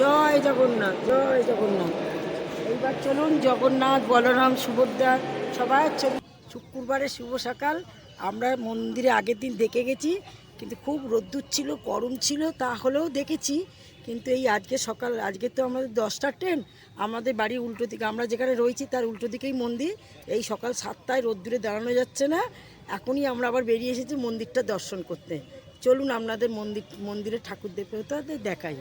জয় জগন্নাথ জয় জগন্নাথ। এইবার চলুন জগন্নাথ, বলরাম, সুভদ্রা, সবাই ছবি শুক্রবারে শুভ সকাল। আমরা মন্দিরে আগের দিন দেখে গেছি, কিন্তু খুব রোদ্দুর ছিল, গরম ছিল, তা হলেও দেখেছি। কিন্তু এই আজকে সকাল, আজকে তো আমাদের দশটার ট্রেন, আমাদের বাড়ি উল্টো দিকে, আমরা যেখানে রয়েছি তার উল্টো দিকেই মন্দির। এই সকাল সাতটায় রোদ্দুরে দাঁড়ানো যাচ্ছে না। এখনই আমরা আবার বেরিয়ে এসেছি মন্দিরটা দর্শন করতে। চলুন আপনাদের মন্দির মন্দিরে ঠাকুর দেবতাদের দেখাই।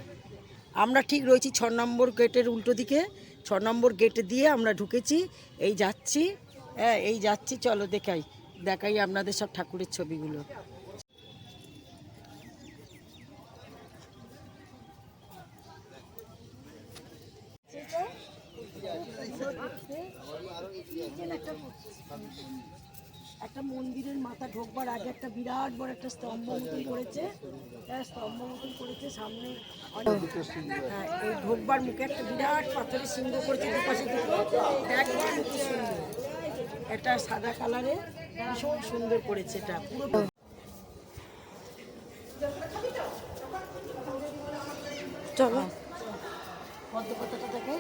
আমরা ঠিক রয়েছি ছ নম্বর গেটের উল্টো দিকে, ছ নম্বর গেটে দিয়ে আমরা ঢুকেছি, এই যাচ্ছি হ্যাঁ এই যাচ্ছি, চলো দেখাই দেখাই আপনাদের সব ঠাকুরের ছবিগুলো। মন্দিরের মাথা ঢোকবার আগে একটা বিরাট বড় একটা স্তম্ভ মতন করেছে। হ্যাঁ, স্তম্ভ মতন করেছে সামনে হ্যাঁ, এই ঢোকবার মুখে একটা বিরাট পাথরের সিংহ করেছে দুপাশে দুটো। একবার সুন্দর। এটা সাদা কালারে ভীষণ সুন্দর করেছে এটা পুরো চলো। পদ্ম পাতাটা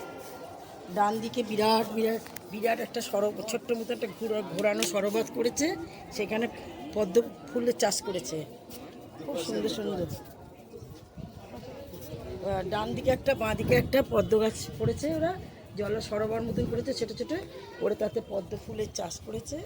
ডান দিকে বিরাট বিরাট বিরাট একটা সরব ছোট্ট মতো একটা ঘোরা ঘোরানো সরবত করেছে। সেখানে পদ্ম ফুলের চাষ করেছে। খুব সুন্দর সুন্দর। ডান দিকে একটা, বাঁ দিকে একটা পদ্ম গাছ পড়েছে ওরা। জল সরোবর মতন করেছে ছোটো ছোটো। ওরা তাতে পদ্ম ফুলের চাষ করেছে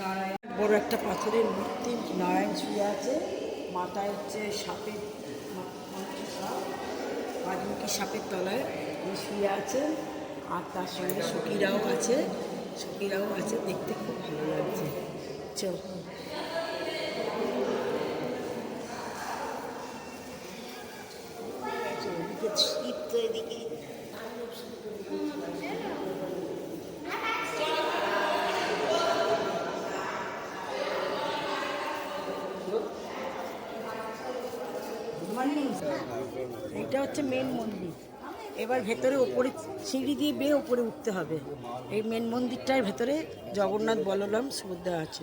নারায়ণ বড় একটা পাথরের মূর্তি নারায়ণ শুয়ে আছে। মাথায় হচ্ছে সাপের বাদমুখী সাপের তলায় শুয়ে আছে আর তার সঙ্গে সখীরাও আছে। সখীরাও আছে। দেখতে খুব ভালো লাগছে। চল। এইটা হচ্ছে মেন মন্দির। এবার ভেতরে ওপরে সিঁড়ি দিয়ে বেয়ে ওপরে উঠতে হবে। এই মেন মন্দিরটার ভেতরে জগন্নাথ বলরাম সুভদ্রা আছে।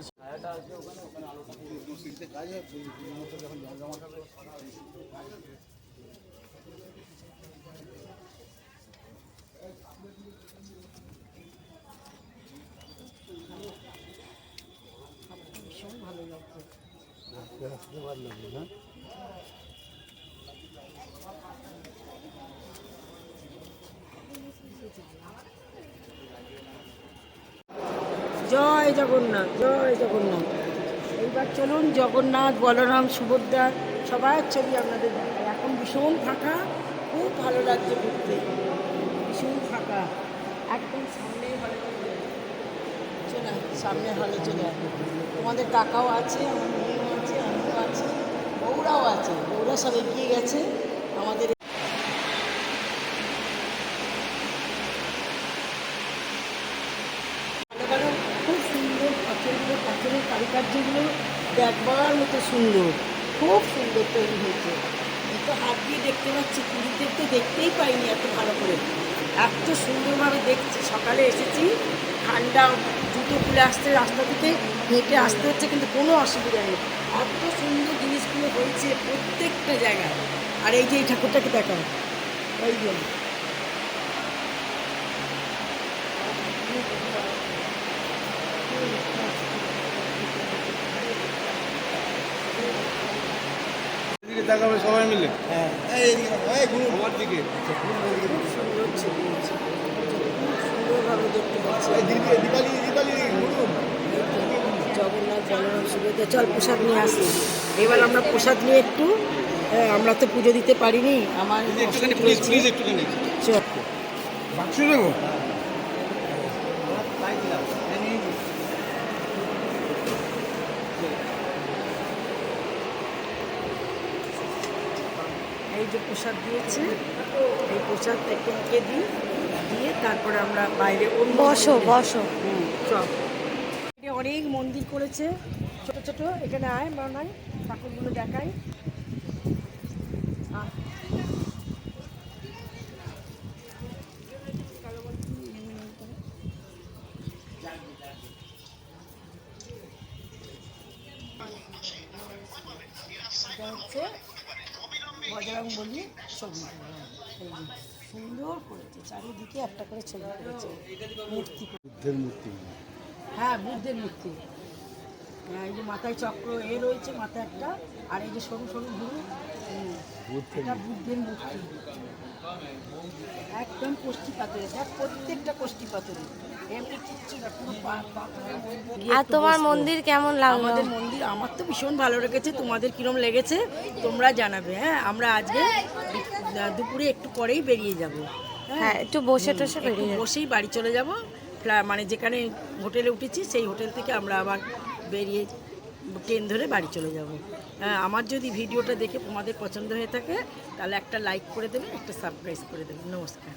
ভালো লাগছে জয় জগন্নাথ জয় জগন্নাথ এইবার চলুন জগন্নাথ, বলরাম, সুভদ্রা, সবার ছবি আপনাদের। এখন ভীষণ ফাঁকা, খুব ভালো লাগছে ঘুরতে ভীষণ ফাঁকা একদম সামনে হলে চলে সামনে হলে চলে। তোমাদের টাকাও আছে, আমার মেয়েও বউরাও আছে বউরা সব এগিয়ে গেছে আমাদের খুব সুন্দর পাথরগুলো পাথরের কারুকার্যগুলো দেখবার মতো সুন্দর, খুব সুন্দর তৈরি হয়েছে। এই তো হাত দিয়ে দেখতে পাচ্ছি পুরীতে তো দেখতেই পাইনি এত ভালো করে। এত সুন্দরভাবে দেখছি, সকালে এসেছি, ঠান্ডা, জুতো খুলে আসতে রাস্তা থেকে, হেঁটে আসতে হচ্ছে, কিন্তু কোনো অসুবিধা নেই। এত সুন্দর হয়েছে প্রত্যেকটা জায়গায়। আর এই যে এই ঠাকুরটাকে দেখাও। ওই জন্য তাকাবে সবাই মিলে? হ্যাঁ। আমার দিকে। জগন্নাথ বলরাম সুভদ্রা চল প্রসাদ নিয়ে আসি এবার আমরা প্রসাদ নিয়ে একটু হ্যাঁ, আমরা তো পুজো দিতে পারিনি আমার এই যে প্রসাদ দিয়েছে এই প্রসাদ একজনকে দিই দিয়ে তারপরে আমরা বাইরে বসো বসো। হুম, চল। এখানে অনেক মন্দির করেছে ছোট ছোট এখানে আয় বা নয় ঠাকুরগুলো দেখাই। হচ্ছে সুন্দর করেছে চারিদিকে একটা করে করেছে। মূর্তি। বুদ্ধের মূর্তি। হ্যাঁ বুদ্ধের মূর্তি। এই যে মাথায় চক্র এ রয়েছে মাথায় একটা আর এই যে সরু সরু গুরু এটা বুদ্ধের মূর্তি। একদম কোষ্ঠী পাথরে দেখ প্রত্যেকটা কোষ্ঠী পাথরে এমনি কিচ্ছু না পুরো পা- পাথরের মন্দির। গিয়ে আর তোমার মন্দির কেমন লাগল? আমাদের মন্দির আমার তো ভীষণ ভালো লেগেছে তোমাদের কিরম লেগেছে তোমরা জানাবে হ্যাঁ? আমরা আজকে দুপুরে একটু পরেই বেরিয়ে যাব হ্যাঁ? একটু বসে টসে বেরিয়ে বসেই বাড়ি চলে যাব ফ্লা- মানে যেখানে হোটেলে উঠেছি সেই হোটেল থেকে আমরা আবার বেরিয়ে ট্রেন ধরে বাড়ি চলে যাব। হ্যাঁ আমার যদি ভিডিওটা দেখে তোমাদের পছন্দ হয়ে থাকে, তাহলে একটা লাইক করে দেবে, একটা সাবস্ক্রাইব করে দেবে। নমস্কার।